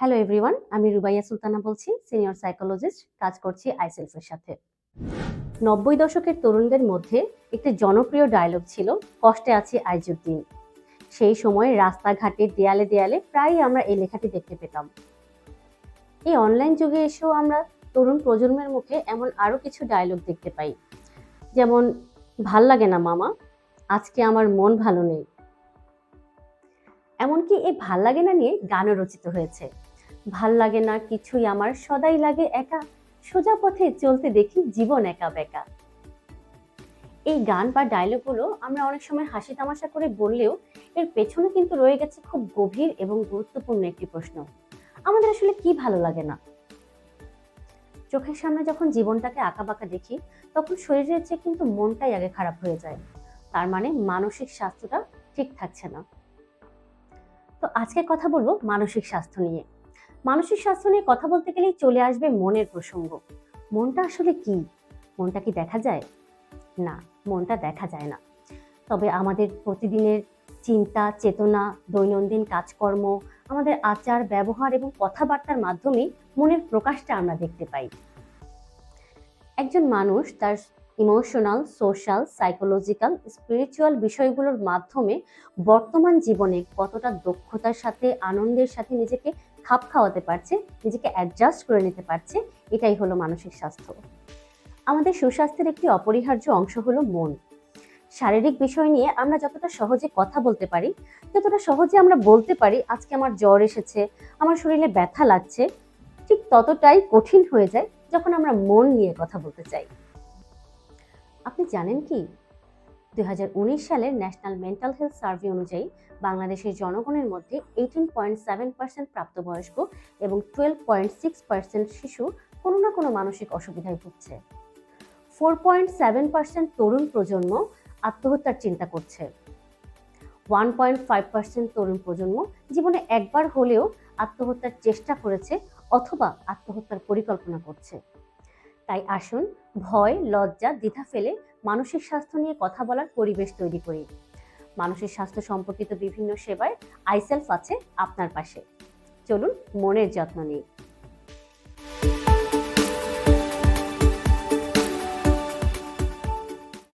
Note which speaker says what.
Speaker 1: Hello everyone আমি রুবাইয়া সুলতানা বলছি senior psychologist কাজ করছি আইসেলফের সাথে। নব্বই দশকের তরুণদের মধ্যে একটি জনপ্রিয় ডায়লগ ছিল, কষ্টে আছি আইজুদ্দিন। সেই সময় রাস্তাঘাটে দেয়ালে দেয়ালে প্রায়ই আমরা এই লেখাটি দেখতে পেতাম। এই অনলাইন যুগে এসেও আমরা তরুণ প্রজন্মের মুখে এমন আরও কিছু ডায়লগ দেখতে পাই। যেমন, ভালো লাগে না মামা, আজকে আমার মন ভালো নেই। এমনকি এই ভালো লাগে না নিয়ে গানও রচিত হয়েছে। ভালো লাগে না কিছুই আমার, সদাই লাগে একা। সোজা পথে চলতে দেখি জীবন একা বেকা। এই গান বা ডায়লগগুলো আমরা অনেক সময় হাসি তামাশা করে বললেও এর পেছনে কিন্তু রয়ে গেছে খুব গভীর এবং গুরুত্বপূর্ণ একটি প্রশ্ন। আমাদের আসলে কি ভালো লাগে না? চোখের সামনে যখন জীবনটাকে আঁকাবাঁকা দেখি, তখন শরীরের চেয়ে কিন্তু মনটাই আগে খারাপ হয়ে যায়। তার মানে মানসিক স্বাস্থ্যটা ঠিক থাকছে না। তো আজকে কথা বলব মানসিক স্বাস্থ্য নিয়ে। মানসিক স্বাস্থ্য নিয়ে কথা বলতে গেলেই চলে আসবে মনের প্রসঙ্গ। মনটা আসলে কি? মনটা কি দেখা যায়? না, মনটা দেখা যায় না। তবে আমাদের প্রতিদিনের চিন্তা, চেতনা, দৈনন্দিন কাজকর্ম, আমাদের আচার, ব্যবহার এবং কথাবার্তার মাধ্যমে মনের প্রকাশটা আমরা দেখতে পাই। একজন মানুষ তার ইমোশনাল সোশ্যাল সাইকোলজিক্যাল স্পিরিচুয়াল বিষয়গুলোর মাধ্যমে বর্তমান জীবনে কতটা দক্ষতার সাথে, আনন্দের সাথে নিজেকে খাপ খাওয়াতে পারছে, নিজেকে অ্যাডজাস্ট করে নিতে পারছে, এটাই হলো মানসিক স্বাস্থ্য। আমাদের সুস্বাস্থ্যের একটি অপরিহার্য অংশ হলো মন। শারীরিক বিষয় নিয়ে আমরা যতটা সহজে কথা বলতে পারি, যতটা সহজে আমরা বলতে পারি, আজকে আমার জ্বর এসেছে, আমার শরীরে ব্যথা লাগছে, ঠিক ততটাই কঠিন হয়ে যায় যখন আমরা মন নিয়ে কথা বলতে চাই। আপনি জানেন কি? দু হাজার উনিশ সালের ন্যাশনাল মেন্টাল হেলথ সার্ভে অনুযায়ী বাংলাদেশের জনগণের মধ্যে এইটিন পয়েন্ট সেভেন পার্সেন্ট প্রাপ্তবয়স্ক এবং টুয়েলভ পয়েন্ট সিক্স পার্সেন্ট শিশু কোনো না কোনো মানসিক অসুবিধায় ভুগছে। ফোর পয়েন্ট সেভেন পার্সেন্ট তরুণ প্রজন্ম আত্মহত্যার চিন্তা করছে। ওয়ান পয়েন্ট ফাইভ পার্সেন্ট তরুণ প্রজন্ম জীবনে একবার হলেও আত্মহত্যার চেষ্টা করেছে অথবা আত্মহত্যার পরিকল্পনা করছে। তাই আসুন ভয়, লজ্জা, দ্বিধা ফেলে মানসিক স্বাস্থ্য নিয়ে কথা বলার পরিবেশ তৈরি করি। মানসিক স্বাস্থ্য সম্পর্কিত বিভিন্ন সেবায় আইসেলফ আছে আপনার পাশে। চলুন মনের যত্ন নিই।